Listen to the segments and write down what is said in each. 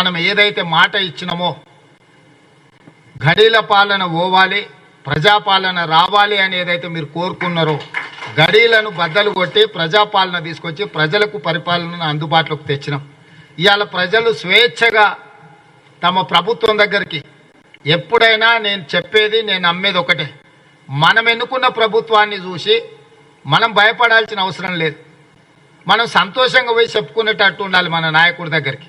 మనం ఏదైతే మాట ఇచ్చినామో గడీల పాలన పోవాలి ప్రజాపాలన రావాలి అని ఏదైతే మీరు కోరుకున్నారో గడీలను బద్దలు కొట్టి ప్రజాపాలన తీసుకొచ్చి ప్రజలకు పరిపాలనను అందుబాటులోకి తెచ్చినాం. ఇవాళ ప్రజలు స్వేచ్ఛగా తమ ప్రభుత్వం దగ్గరికి ఎప్పుడైనా నేను చెప్పేది నేను నమ్మేది ఒకటే. మనం ఎన్నుకున్న ప్రభుత్వాన్ని చూసి మనం భయపడాల్సిన అవసరం లేదు. మనం సంతోషంగా పోయి చెప్పుకునేటట్టు ఉండాలి మన నాయకుడి దగ్గరికి.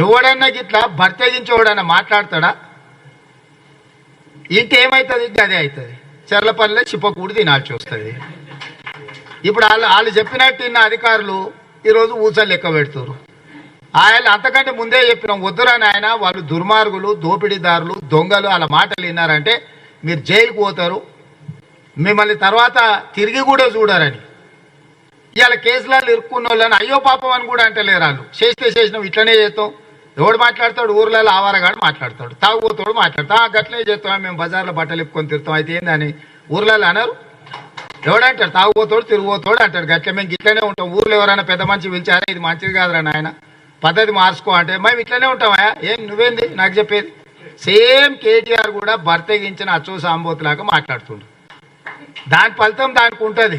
ఎవడన్నా గిట్లా భర్తగించి ఎవడన్నా మాట్లాడతాడా? ఇంకేమవుతుంది ఏమవుతుంది అదే అవుతుంది చెర్లపల్లిలో చిప్పకూడి తినాల్సి వస్తుంది. ఇప్పుడు వాళ్ళు వాళ్ళు చెప్పినట్టు ఇన్న అధికారులు ఈరోజు ఊసలు లెక్క పెడుతున్నారు ఆయన అంతకంటే ముందే చెప్పినాం వద్దురా నాయన వాళ్ళు దుర్మార్గులు దోపిడీదారులు దొంగలు వాళ్ళ మాటలు విన్నారంటే మీరు జైలుకు పోతారు. మిమ్మల్ని తర్వాత తిరిగి కూడా చూడారని. ఇవాళ కేసులలో ఇరుక్కున్న వాళ్ళని అయ్యో పాపం అని కూడా అంటలేరు వాళ్ళు. చేస్తే చేసినాం ఇట్లనే చేస్తాం ఎవడు మాట్లాడతాడు? ఊర్లలో ఆవారగాడు మాట్లాడతాడు. తాగుబోతాడు మాట్లాడతాం గట్లనే చేస్తాం. మేము బజార్లో బట్టలు ఇప్పుకొని తిరుతాం అయితే ఏందని? ఊర్లలో అనరు. ఎవడంటాడు తాగుబోతాడు తిరిగిపోతాడు అంటాడు. గట్ల మేము ఇట్లనే ఉంటాం. ఊర్లో ఎవరైనా పెద్ద మంచి పిలిచారా ఇది మంచిది కాదురా నాయన. పద్ధతి మార్చుకో అంటే మేము ఇట్లనే ఉంటామా ఏం? నువ్వేంది? నాకు చెప్పేది. సేమ్ కేటీఆర్ కూడా భర్తగించిన అచ్చో సాంబోతులాగా మాట్లాడుతుండు. దాని ఫలితం దానికి ఉంటుంది.